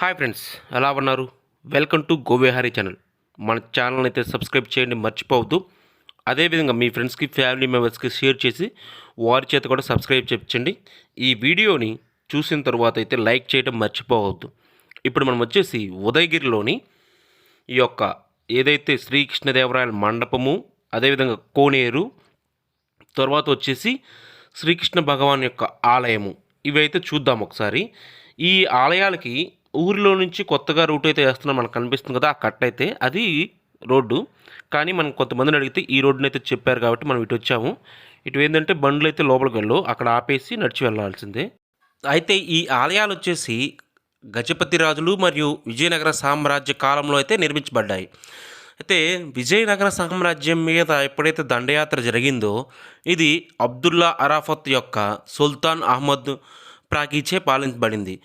Hi friends ఎలా ఉన్నారు? Welcome to గోవేహారీ ఛానల్. మన ఛానల్ అయితే సబ్స్క్రైబ్ చేయండి మర్చిపోవద్దు. అదేవిధంగా మీ ఫ్రెండ్స్కి ఫ్యామిలీ మెంబర్స్కి షేర్ చేసి వారి చేత కూడా సబ్స్క్రైబ్ చేయించండి ఈ వీడియోని చూసిన తర్వాత అయితే లైక్ చేయడం మర్చిపోవద్దు. ఇప్పుడు మనం వచ్చేసి ఉదయగిరిలోని ఈ యొక్క ఏదైతే శ్రీకృష్ణదేవరాయల మండపము అదేవిధంగా కోనేరు తర్వాత వచ్చేసి శ్రీకృష్ణ భగవాన్ యొక్క ఆలయము. ఇవైతే చూద్దాం ఒకసారి. ఈ ఆలయాలకి ఊరిలో నుంచి కొత్తగా రూట్ అయితే వేస్తున్నా మనకు కనిపిస్తుంది కదా ఆ కట్ అయితే. అది రోడ్డు. కానీ మనం కొంతమందిని అడిగితే ఈ రోడ్డుని అయితే చెప్పారు కాబట్టి మనం ఇటు వచ్చాము. ఇటు ఏంటంటే బండ్లు అయితే లోపలికి వెళ్ళు అక్కడ ఆపేసి నడిచి వెళ్ళాల్సిందే. అయితే ఈ ఆలయాలు వచ్చేసి గజపతి రాజులు మరియు విజయనగర సామ్రాజ్య కాలంలో అయితే నిర్మించబడ్డాయి. అయితే విజయనగర సామ్రాజ్యం మీద ఎప్పుడైతే దండయాత్ర జరిగిందో ఇది అబ్దుల్లా అరాఫత్ యొక్క సుల్తాన్ అహ్మద్ ప్రాకీచే పాలించబడింది.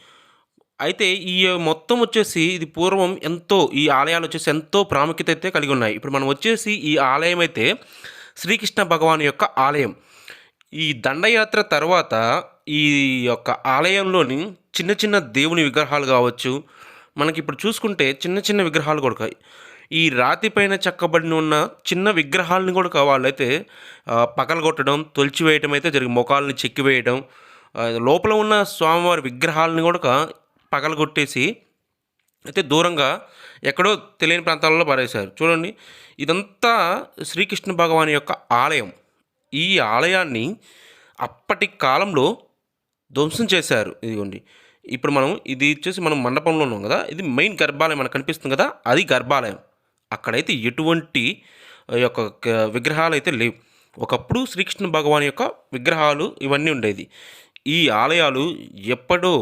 అయితే ఈ మొత్తం వచ్చేసి ఇది పూర్వం ఎంతో ఈ ఆలయాలు వచ్చేసి ఎంతో ప్రాముఖ్యత అయితే కలిగి ఉన్నాయి. ఇప్పుడు మనం వచ్చేసి ఈ ఆలయం అయితే శ్రీకృష్ణ భగవాన్ యొక్క ఆలయం. ఈ దండయాత్ర తర్వాత ఈ యొక్క ఆలయంలోని చిన్న చిన్న దేవుని విగ్రహాలు కావచ్చు మనకి ఇప్పుడు చూసుకుంటే చిన్న చిన్న విగ్రహాలు కూడా ఈ రాతి పైన చెక్కబడిన ఉన్న చిన్న విగ్రహాలను కూడా వాళ్ళైతే పగలగొట్టడం తొలిచివేయటం అయితే జరిగింది. ముఖాలను చెక్కివేయడం లోపల ఉన్న స్వామివారి విగ్రహాలను కూడా పగలగొట్టేసి అయితే దూరంగా ఎక్కడో తెలియని ప్రాంతాలలో పారేశారు. చూడండి ఇదంతా శ్రీకృష్ణ భగవాన్ యొక్క ఆలయం. ఈ ఆలయాన్ని అప్పటి కాలంలో ధ్వంసం చేశారు. ఇదిగోండి ఇప్పుడు మనం ఇది వచ్చేసి మనం మండపంలో ఉన్నాం కదా ఇది మెయిన్ గర్భాలయం మనకు కనిపిస్తుంది కదా అది గర్భాలయం. అక్కడైతే ఎటువంటి యొక్క విగ్రహాలు అయితే లేవు. ఒకప్పుడు శ్రీకృష్ణ భగవాన్ యొక్క విగ్రహాలు ఇవన్నీ ఉండేది. ఈ ఆలయాలు ఎప్పుడో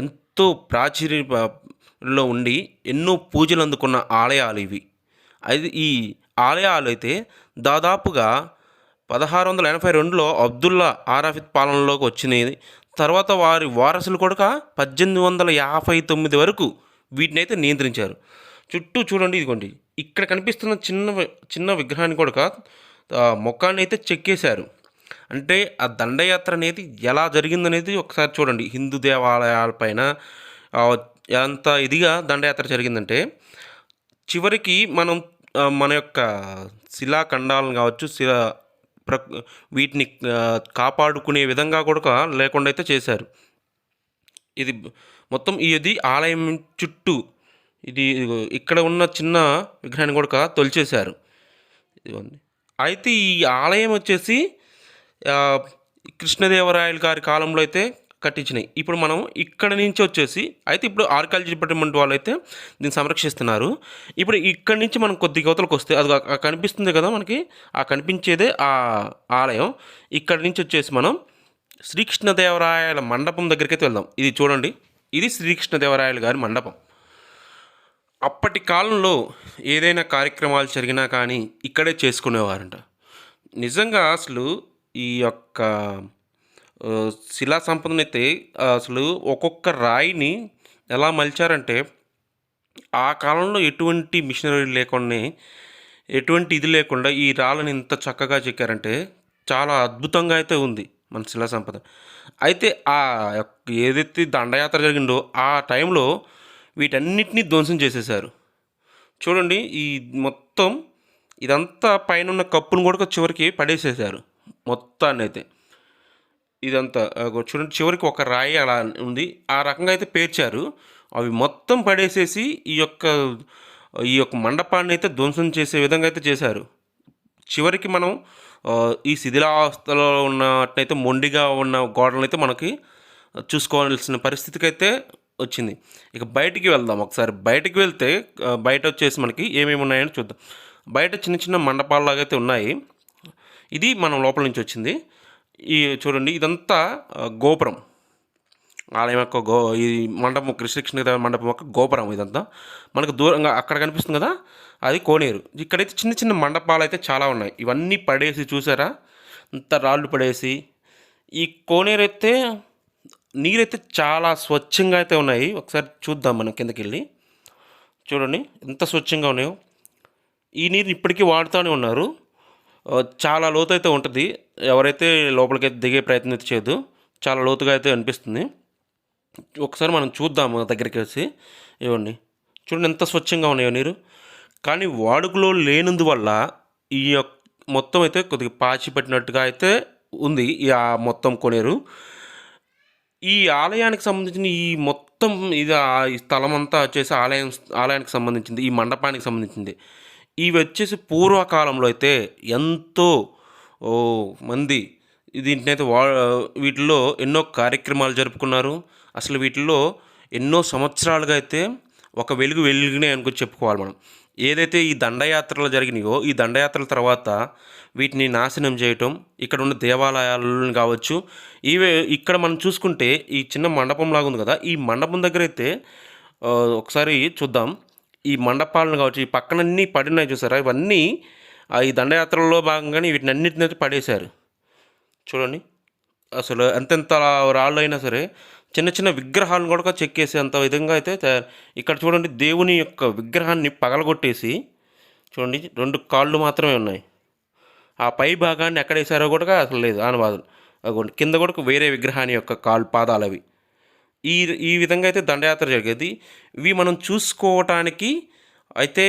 ఎంత ఎంతో ప్రాచుర్యంలో ఉండి ఎన్నో పూజలు అందుకున్న ఆలయాలు ఇవి. అది ఈ ఆలయాలు అయితే దాదాపుగా పదహారు వందల ఎనభై రెండులో అబ్దుల్లా ఆరాఫిత్ పాలనలోకి వచ్చినాయి. తర్వాత వారి వారసులు కూడా పద్దెనిమిది వందల యాభై తొమ్మిది వరకు వీటిని అయితే నియంత్రించారు. చుట్టూ చూడండి ఇదిగోండి. ఇక్కడ కనిపిస్తున్న చిన్న చిన్న విగ్రహాన్ని కూడా మొక్కాన్ని అయితే చెక్కేశారు. అంటే ఆ దండయాత్ర అనేది ఎలా జరిగిందనేది ఒకసారి చూడండి. హిందూ దేవాలయాలపైన ఎంత ఇదిగా దండయాత్ర జరిగిందంటే చివరికి మనం మన యొక్క శిలాఖండాలను కావచ్చు శిలా ప్ర వీటిని కాపాడుకునే విధంగా కూడా లేకుండా అయితే చేశారు. ఇది మొత్తం ఇది ఆలయం చుట్టూ ఇది ఇక్కడ ఉన్న చిన్న విగ్రహాన్ని కూడా తొలిచేశారు. ఇదిగోండి. అయితే ఈ ఆలయం వచ్చేసి కృష్ణదేవరాయలు గారి కాలంలో అయితే కట్టించినాయి ఇప్పుడు మనం ఇక్కడ నుంచి వచ్చేసి అయితే ఇప్పుడు ఆర్కాలజీ డిపార్ట్మెంట్ వాళ్ళు అయితే దీన్ని సంరక్షిస్తున్నారు. ఇప్పుడు ఇక్కడ నుంచి మనం కొద్ది గవతలకు వస్తే అది కనిపిస్తుంది కదా మనకి ఆ కనిపించేదే ఆ ఆలయం. ఇక్కడ నుంచి వచ్చేసి మనం శ్రీకృష్ణదేవరాయల మండపం దగ్గరికి అయితే వెళ్దాం. ఇది చూడండి ఇది శ్రీకృష్ణదేవరాయలు గారి మండపం. అప్పటి కాలంలో ఏదైనా కార్యక్రమాలు జరిగినా కానీ ఇక్కడే చేసుకునేవారంట. నిజంగా అసలు ఈ యొక్క శిలా సంపదనైతే అసలు ఒక్కొక్క రాయిని ఎలా మలిచారంటే ఆ కాలంలో ఎటువంటి మిషనరీ లేకుండా ఎటువంటి ఇది లేకుండా ఈ రాళ్ళని ఇంత చక్కగా చెక్కారంటే చాలా అద్భుతంగా అయితే ఉంది మన శిలా సంపద. అయితే ఆ యొక్క ఏదైతే దండయాత్ర జరిగిందో ఆ టైంలో వీటన్నిటిని ధ్వంసం చేసేసారు చూడండి ఈ మొత్తం ఇదంతా పైన ఉన్న కప్పును కూడా చివరికి పడేసేశారు. మొత్తాన్ని అయితే ఇదంతా చూడండి చివరికి ఒక రాయి అలా ఉంది. ఆ రకంగా అయితే పేర్చారు. అవి మొత్తం పడేసేసి ఈ యొక్క ఈ యొక్క మండపాన్ని అయితే ధ్వంసం చేసే విధంగా అయితే చేశారు. చివరికి మనం ఈ శిథిలావస్థలో ఉన్నట్టయితే మొండిగా ఉన్న గోడలను అయితే మనకి చూసుకోవాల్సిన పరిస్థితికి అయితే వచ్చింది. ఇక బయటికి వెళ్దాం ఒకసారి. బయటికి వెళ్తే బయట వచ్చేసి మనకి ఏమేమి ఉన్నాయని చూద్దాం. బయట చిన్న చిన్న మండపాల్లాగా అయితే ఉన్నాయి. ఇది మనం లోపల నుంచి వచ్చింది. ఈ చూడండి ఇదంతా గోపురం. ఆలయం యొక్క గో ఈ మండపం కృష్ణ మండపం యొక్క గోపురం ఇదంతా. మనకు దూరంగా అక్కడ కనిపిస్తుంది కదా అది కోనేరు. ఇక్కడైతే చిన్న చిన్న మండపాలు అయితే చాలా ఉన్నాయి. ఇవన్నీ పడేసి చూసారా? అంత రాళ్ళు పడేసి. ఈ కోనేరు అయితే నీరైతే చాలా స్వచ్ఛంగా అయితే ఉన్నాయి. ఒకసారి చూద్దాం మనం కిందకి వెళ్ళి చూడండి ఎంత స్వచ్ఛంగా ఉన్నాయో. ఈ నీరు ఇప్పటికీ వాడుతూనే ఉన్నారు. చాలా లోతు అయితే ఉంటుంది. ఎవరైతే లోపలికి అయితే దిగే ప్రయత్నం అయితే చేయదు చాలా లోతుగా అయితే అనిపిస్తుంది. ఒకసారి మనం చూద్దాము దగ్గరికి వచ్చి. ఇవ్వండి. చూడండి ఎంత స్వచ్ఛంగా ఉన్నాయో నీరు. కానీ వాడుకలో లేనందువల్ల ఈ యొక్క మొత్తం అయితే కొద్దిగా పాచి పట్టినట్టుగా అయితే ఉంది ఈ మొత్తం కొనేరు. ఈ ఆలయానికి సంబంధించిన ఈ మొత్తం ఇది ఆ ఈ స్థలం అంతా వచ్చేసి ఆలయం ఆలయానికి సంబంధించింది ఈ మండపానికి సంబంధించింది. ఇవి వచ్చేసి పూర్వకాలంలో అయితే ఎంతో మంది దీంట్లో అయితే వా వీటిలో ఎన్నో కార్యక్రమాలు జరుపుకున్నారు. అసలు వీటిల్లో ఎన్నో సంవత్సరాలుగా అయితే ఒక వెలుగు వెలిగినాయి అనుకుని చెప్పుకోవాలి మనం. ఏదైతే ఈ దండయాత్రలు జరిగినాయో ఈ దండయాత్రల తర్వాత వీటిని నాశనం చేయటం ఇక్కడ ఉన్న దేవాలయాలను కావచ్చు ఇవే ఇక్కడ మనం చూసుకుంటే ఈ చిన్న మండపం లాగా ఉంది కదా ఈ మండపం దగ్గర అయితే ఒకసారి చూద్దాం. ఈ మండపాలను కావచ్చు ఈ పక్కనన్నీ పడినాయి చూసారా? ఇవన్నీ ఆ ఈ దండయాత్రలో భాగంగానే వీటిని అన్నిటిని అయితే పడేశారు. చూడండి. అసలు ఎంతెంత రాళ్ళు అయినా సరే చిన్న చిన్న విగ్రహాలను కూడా చెక్కేసి అంత విధంగా అయితే ఇక్కడ చూడండి దేవుని యొక్క విగ్రహాన్ని పగలగొట్టేసి చూడండి రెండు కాళ్ళు మాత్రమే ఉన్నాయి. ఆ పై భాగాన్ని ఎక్కడ వేసారో కూడా అసలు లేదు. ఆనవాదం కింద కూడా వేరే విగ్రహాన్ని యొక్క కాళ్ళు పాదాలు అవి ఈ ఈ విధంగా అయితే దండయాత్ర జరిగేది. ఇవి మనం చూసుకోవటానికి అయితే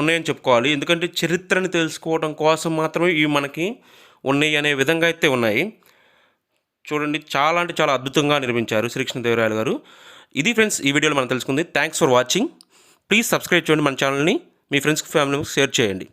ఉన్నాయని చెప్పుకోవాలి. ఎందుకంటే చరిత్రని తెలుసుకోవడం కోసం మాత్రమే ఇవి మనకి ఉన్నాయి అనే విధంగా అయితే ఉన్నాయి. చూడండి చాలా అంటే చాలా అద్భుతంగా నిర్మించారు శ్రీకృష్ణదేవరాయలు గారు. ఇది ఫ్రెండ్స్ ఈ వీడియోలో మనం తెలుసుకుంది. Thanks for watching please subscribe చేయండి మన ఛానల్ని. మీ ఫ్రెండ్స్కి ఫ్యామిలీకి షేర్ చేయండి.